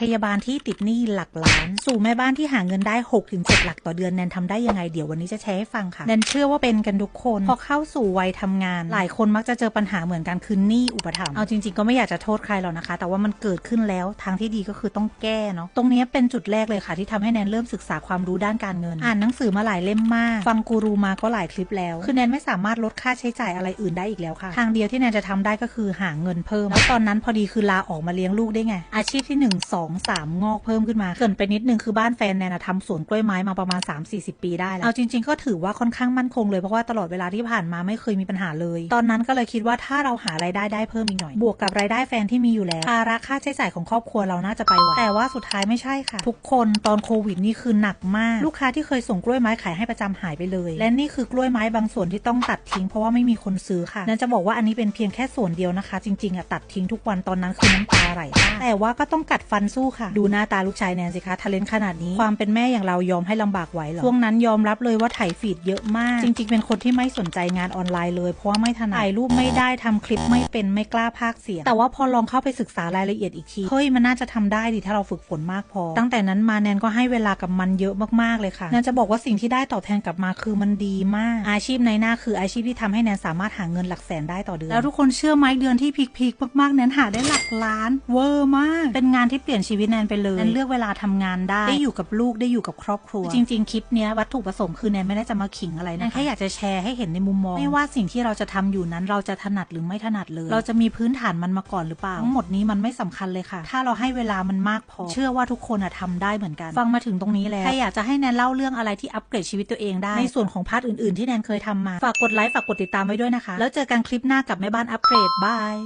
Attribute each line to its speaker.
Speaker 1: พยาบาลที่ติดหนี้หลักล้าน สู่แม่บ้านที่หาเงินได้ 6-7 หลักต่อเดือนแนนทำได้ยังไงเดี๋ยววันนี้จะแชร์ให้ฟังค่ะแนนเชื่อว่าเป็นกันทุกคนพอเข้าสู่วัยทำงาน หลายคนมักจะเจอปัญหาเหมือนกันคือหนี้อุปถัมภ์เอาจริงๆก็ไม่อยากจะโทษใครหรอกนะคะ แต่ว่ามันเกิดขึ้นแล้วทางที่ดีก็คือต้องแก้เนาะตรงนี้เป็นจุดแรกเลยค่ะ ที่ทำให้แนนเริ่มศึกษาความรู้ด้านการเงิน อ่านหนังสือมาหลายเล่มมาก ฟังกูรูมาก็หลายคลิปแล้ว คือแนนไม่สามารถลดค่าใช้จ่ายอะไรอื่นได้อีกแล้วค่ะ ทางเดียวที่แนนจะทำได้ก็คือหาเงินเพิ่ม แล้วตอนนั้นพอดีคือลาออกมาเลี้ยงลูกได้ไง อาชีพที่ 1 2 3 งอกเพิ่มขึ้นมาเกินไปนิดนึงคือบ้านแฟนแนนะทำสวนกล้วยไม้มาประมาณ 3-40 ปีได้แล้วเอาจริง ๆก็ถือว่าค่อนข้างมั่นคงเลยเพราะว่าตลอดเวลาที่ผ่านมาไม่เคยมีปัญหาเลย ตอนนั้นก็เลยคิดว่าถ้าเราหารายได้ได้เพิ่มอีกหน่อย บวกกับรายได้แฟนที่มีอยู่แล้วภาระค่าใช้จ่ายของครอบครัวเราน่าจะไปไหวแต่ว่าสุดท้ายไม่ใช่ค่ะ ทุกคนตอนโควิดนี่คือหนักมาก ลูกค้าที่เคยส่งกล้วยไม้ขายให้ประจำหายไปเลย และนี่คือกล้วยไม้บางส่วนที่ต้องตัดทิ้งเพราะว่าไม่มีคนซื้อค่ะนั่นจะบอกว่าอันนี้เป็นเพียงแค่ส่วนเดียวนะคะ จริงๆอะตัดทิ้งทุกวันตอนนั้นคือน้ำตาไหลแต่ว่าก็ต้องกัดฟันสค่ะ ดูหน้าตาลูกชายแนนสิคะทะเลนขนาดนี้ ความเป็นแม่อย่างเรายอมให้ลำบากไหวเหรอช่วงนั้นยอมรับเลยว่าถ่ายฟีดเยอะมาก จริง ๆ เป็นคนที่ไม่สนใจงานออนไลน์เลยเพราะว่าไม่ถนัดถ่ายรูปไม่ได้ทำคลิปไม่เป็นไม่กล้าพากย์เสียง แต่ว่าพอลองเข้าไปศึกษารายละเอียดอีกที เฮ้ยมันน่าจะทำได้ดิถ้าเราฝึกฝนมากพอ ตั้งแต่นั้นมาแนนก็ให้เวลากับมันเยอะมากๆเลยค่ะแนนจะบอกว่าสิ่งที่ได้ตอบแทนกลับมาคือมันดีมาก อาชีพในหน้าคืออาชีพที่ทำให้แนนสามารถหาเงินหลักแสนได้ต่อเดือนแล้วทุกคนเชื่อไหมเดือนที่พีคๆมากๆแนนหาได้หลักล้านเวอร์มาก เป็นงานที่เปลี่ยนชีวิตแนนไปเลยแนนเลือกเวลาทำงานได้ได้อยู่กับลูกได้อยู่กับครอบครัว จริง ๆ คลิปเนี้ยวัตถุประสงค์คือแนนไม่ได้จะมาขิงอะไรนะแนนแค่อยากจะแชร์ให้เห็นในมุมมอง ไม่ว่าสิ่งที่เราจะทำอยู่นั้นเราจะถนัดหรือไม่ถนัดเลย เราจะมีพื้นฐานมันมาก่อนหรือเปล่าทั้งหมดนี้มันไม่สำคัญเลยค่ะ ถ้าเราให้เวลามันมากพอ เชื่อว่าทุกคนอะทำได้เหมือนกัน ฟังมาถึงตรงนี้แล้วใครอยากจะให้แนนเล่าเรื่องอะไรที่อัปเกรดชีวิตตัวเองได้ในส่วนของพาร์ทอื่น ๆ ที่แนนเคยทำมาฝากกดไลค์ฝากกดติดตามไว้ด้วยนะคะ แล้วเจอกันคลิปหน้ากับแม่บ้านอัปเกรดบาย